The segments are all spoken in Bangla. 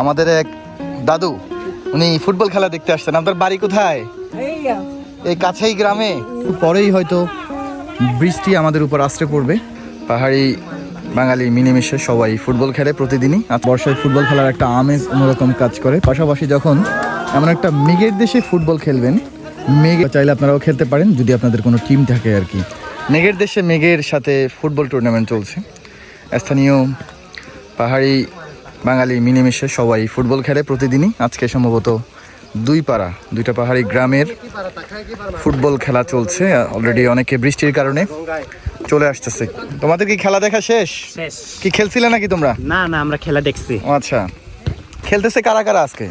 আমাদের এক দাদু উনি ফুটবল খেলা দেখতে আসছেন। আপনার বাড়ি কোথায়? এই কাছেই গ্রামে। পরেই হয়তো বৃষ্টি আমাদের উপর আশ্রে পড়বে। পাহাড়ি বাঙালি মিলেমিশে সবাই ফুটবল খেলে প্রতিদিনই। আর বর্ষায় ফুটবল খেলার একটা আমেজ অন্যরকম কাজ করে। পাশাপাশি যখন এমন একটা মেঘের দেশে ফুটবল খেলবেন মেঘ চাইলে আপনারাও খেলতে পারেন যদি আপনাদের কোনো টিম থাকে আর কি। মেঘের দেশে মেঘের সাথে ফুটবল টুর্নামেন্ট চলছে। স্থানীয় পাহাড়ি বাঙালি মিলেমিশে সবাই ফুটবল খেলে প্রতিদিনই। আজকে সম্ভবত দুই পাড়া দুইটা পাহাড়ি গ্রামের ফুটবল খেলা চলছে। অলরেডি অনেকে বৃষ্টির কারণে চলে আসতেছে। তোমাদের কি খেলা দেখা শেষ? কি খেলছিলে নাকি তোমরা? না না আমরা খেলা দেখছি। আচ্ছা। খেলতেছে কারা কারা আজকে?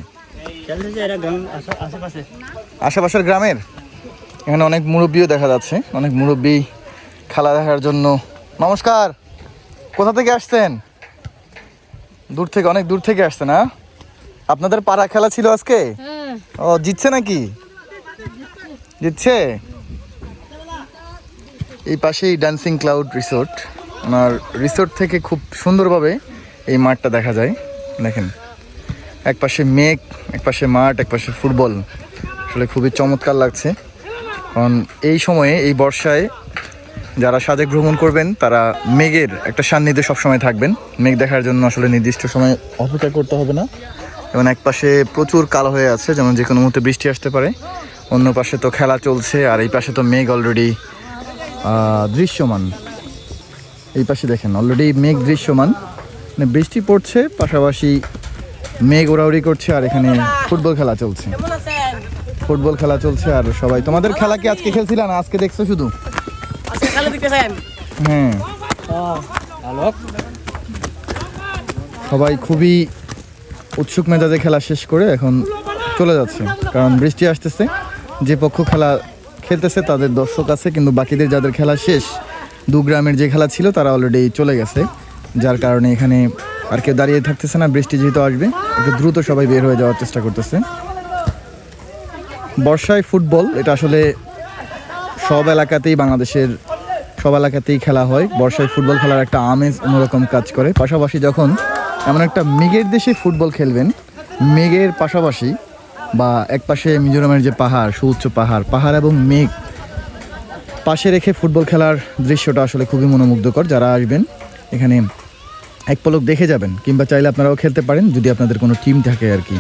আশেপাশের গ্রামের? এখানে অনেক মুরব্বীও দেখা যাচ্ছে। অনেক মুরব্বী খেলা দেখার জন্য। নমস্কার। কোথা থেকে আসছেন? দূর থেকে অনেক দূর থেকে আসছে না আপনাদের পাড়া খেলা ছিল আজকে? ও জিতছে নাকি? জিতছে? এই পাশেই ডান্সিং ক্লাউড রিসোর্ট ওনার রিসোর্ট থেকে খুব সুন্দরভাবে এই মাঠটা দেখা যায়। দেখেন এক পাশে মেঘ এক পাশে মাঠ এক পাশে ফুটবল। আসলে খুবই চমৎকার লাগছে। কারণ এই সময়ে এই বর্ষায় যারা সাজেক ভ্রমণ করবেন তারা মেঘের একটা সান্নিধ্যে সবসময় থাকবেন। মেঘ দেখার জন্য আসলে নির্দিষ্ট সময় অপেক্ষা করতে হবে না। এবং এক পাশে প্রচুর কালো হয়ে আছে যেমন যে কোনো মুহূর্তে বৃষ্টি আসতে পারে। অন্য পাশে তো খেলা চলছে আর এই পাশে তো মেঘ অলরেডি দৃশ্যমান। এই পাশে দেখেন অলরেডি মেঘ দৃশ্যমান। মানে বৃষ্টি পড়ছে পাশাপাশি মেঘ ওড়াউড়ি করছে আর এখানে ফুটবল খেলা চলছে। ফুটবল খেলা চলছে আর সবাই তোমাদের খেলা কি আজকে খেলছিল না? আজকে দেখছ শুধু? ভালো সবাই খুবই উৎসুক মেজাজে খেলা শেষ করে এখন চলে যাচ্ছে, কারণ বৃষ্টি আসতেছে। যে পক্ষ খেলা খেলতেছে তাদের দর্শক আছে, কিন্তু বাকিদের যাদের খেলা শেষ, দু গ্রামের যে খেলা ছিল তারা অলরেডি চলে গেছে। যার কারণে এখানে আর কেউ দাঁড়িয়ে থাকতেছে না, বৃষ্টি যেহেতু আসবে, একটু দ্রুত সবাই বের হয়ে যাওয়ার চেষ্টা করতেছে। বর্ষায় ফুটবল, এটা আসলে সব এলাকাতেই বাংলাদেশের সব এলাকাতেই খেলা হয়। বর্ষায় ফুটবল খেলার একটা আমেজ অন্যরকম কাজ করে। পাশাপাশি যখন এমন একটা মেঘের দেশে ফুটবল খেলবেন, মেঘের পাশাপাশি বা এক পাশে মিজোরামের যে পাহাড়, সুউচ্চ পাহাড় পাহাড় এবং মেঘ পাশে রেখে ফুটবল খেলার দৃশ্যটা আসলে খুবই মনোমুগ্ধকর। যারা আসবেন, এখানে এক পলক দেখে যাবেন, কিংবা চাইলে আপনারাও খেলতে পারেন যদি আপনাদের কোনো টিম থাকে আর কি।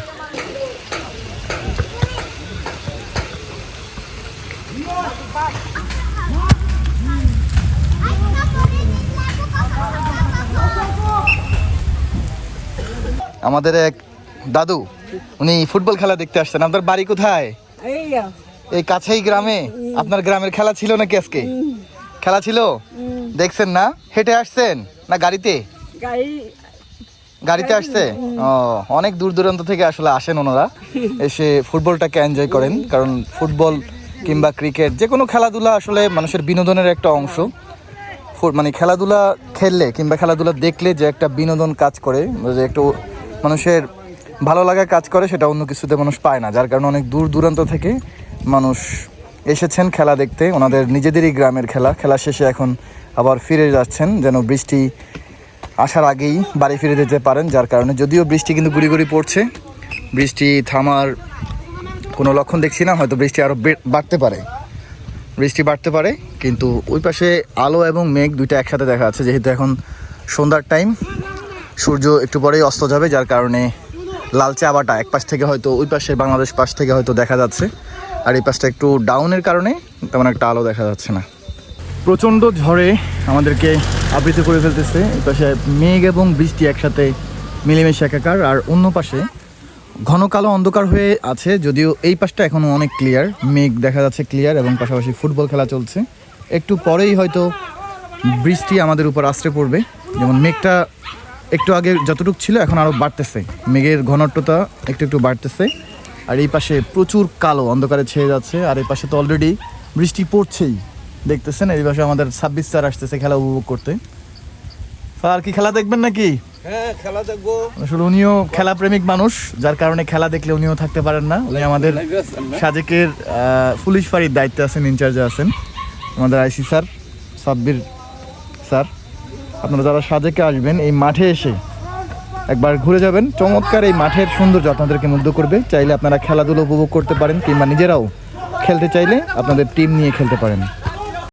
আমাদের এক দাদু উনি ফুটবল খেলা দেখতে আসছেন। আপনার বাড়ি কোথায়? এই কাছেই গ্রামে? আপনার গ্রামের খেলা ছিল নাকি আজকে? খেলা ছিল? দেখছেন না? হেঁটে আসছেন? না গাড়িতে? গাড়িতে আসছে? ও অনেক দূর দূরান্ত থেকে আসলে আসেন ওনারা। এসে ফুটবলটাকে এনজয় করেন কারণ ফুটবল কিংবা ক্রিকেট যে কোনো খেলাধুলা আসলে মানুষের বিনোদনের একটা অংশ। মানে খেলাধুলা খেললে কিংবা খেলাধুলা দেখলে যে একটা বিনোদন কাজ করে যে একটু মানুষের ভালো লাগা কাজ করে, সেটা অন্য কিছুতে মানুষ পায় না। যার কারণে অনেক দূর দূরান্ত থেকে মানুষ এসেছেন খেলা দেখতে। ওনাদের নিজেদেরই গ্রামের খেলা। খেলা শেষে এখন আবার ফিরে যাচ্ছেন, যেন বৃষ্টি আসার আগেই বাড়ি ফিরে যেতে পারেন। যার কারণে যদিও বৃষ্টি কিন্তু গুড়ি গুড়ি পড়ছে, বৃষ্টি থামার কোনো লক্ষণ দেখছি না, হয়তো বৃষ্টি আরও বাড়তে পারে। বৃষ্টি বাড়তে পারে, কিন্তু ওই পাশে আলো এবং মেঘ দুইটা একসাথে দেখা যাচ্ছে, যেহেতু এখন সন্ধ্যার টাইম সূর্য একটু পরেই অস্ত যাবে, যার কারণে লালচে আবাটা এক পাশ থেকে হয়তো ওই পাশে, বাংলাদেশ পাশ থেকে হয়তো দেখা যাচ্ছে। আর এই পাশটা একটু ডাউনের কারণে তেমন একটা আলো দেখা যাচ্ছে না। প্রচণ্ড ঝড়ে আমাদেরকে আবৃত করে ফেলতেছে। এই পাশে মেঘ এবং বৃষ্টি একসাথে মিলেমিশে একাকার। আর অন্য পাশে ঘন কালো অন্ধকার হয়ে আছে, যদিও এই পাশটা এখনও অনেক ক্লিয়ার মেঘ দেখা যাচ্ছে ক্লিয়ার এবং পাশাপাশি ফুটবল খেলা চলছে। একটু পরেই হয়তো বৃষ্টি আমাদের উপর আশ্রে পড়বে। যেমন মেঘটা একটু আগে যতটুকু ছিল এখন আরও বাড়তেছে। মেঘের ঘনত্বতা একটু একটু বাড়তেছে। আর এই পাশে প্রচুর কালো অন্ধকারে ছেয়ে যাচ্ছে। আর এই পাশে তো অলরেডি বৃষ্টি পড়ছেই দেখতেছেন? এই পাশে আমাদের ছাব্বিশ স্যার আসতেছে খেলা উপভোগ করতে। স্যার কি খেলা দেখবেন নাকি? হ্যাঁ খেলা দেখব। আসলে উনিও খেলা প্রেমিক মানুষ যার কারণে খেলা দেখলে উনিও থাকতে পারেন না। উনি আমাদের সাজেকের পুলিশ ফাঁড়ির দায়িত্বে আছেন ইনচার্জে আছেন। আমাদের আইসি স্যার সাব্বির স্যার। আপনারা যারা সাজেকে আসবেন, এই মাঠে এসে একবার ঘুরে যাবেন। চমৎকার এই মাঠের সৌন্দর্য আপনাদেরকে মুগ্ধ করবে। চাইলে আপনারা খেলাধুলো উপভোগ করতে পারেন কিংবা নিজেরাও খেলতে চাইলে আপনাদের টিম নিয়ে খেলতে পারেন।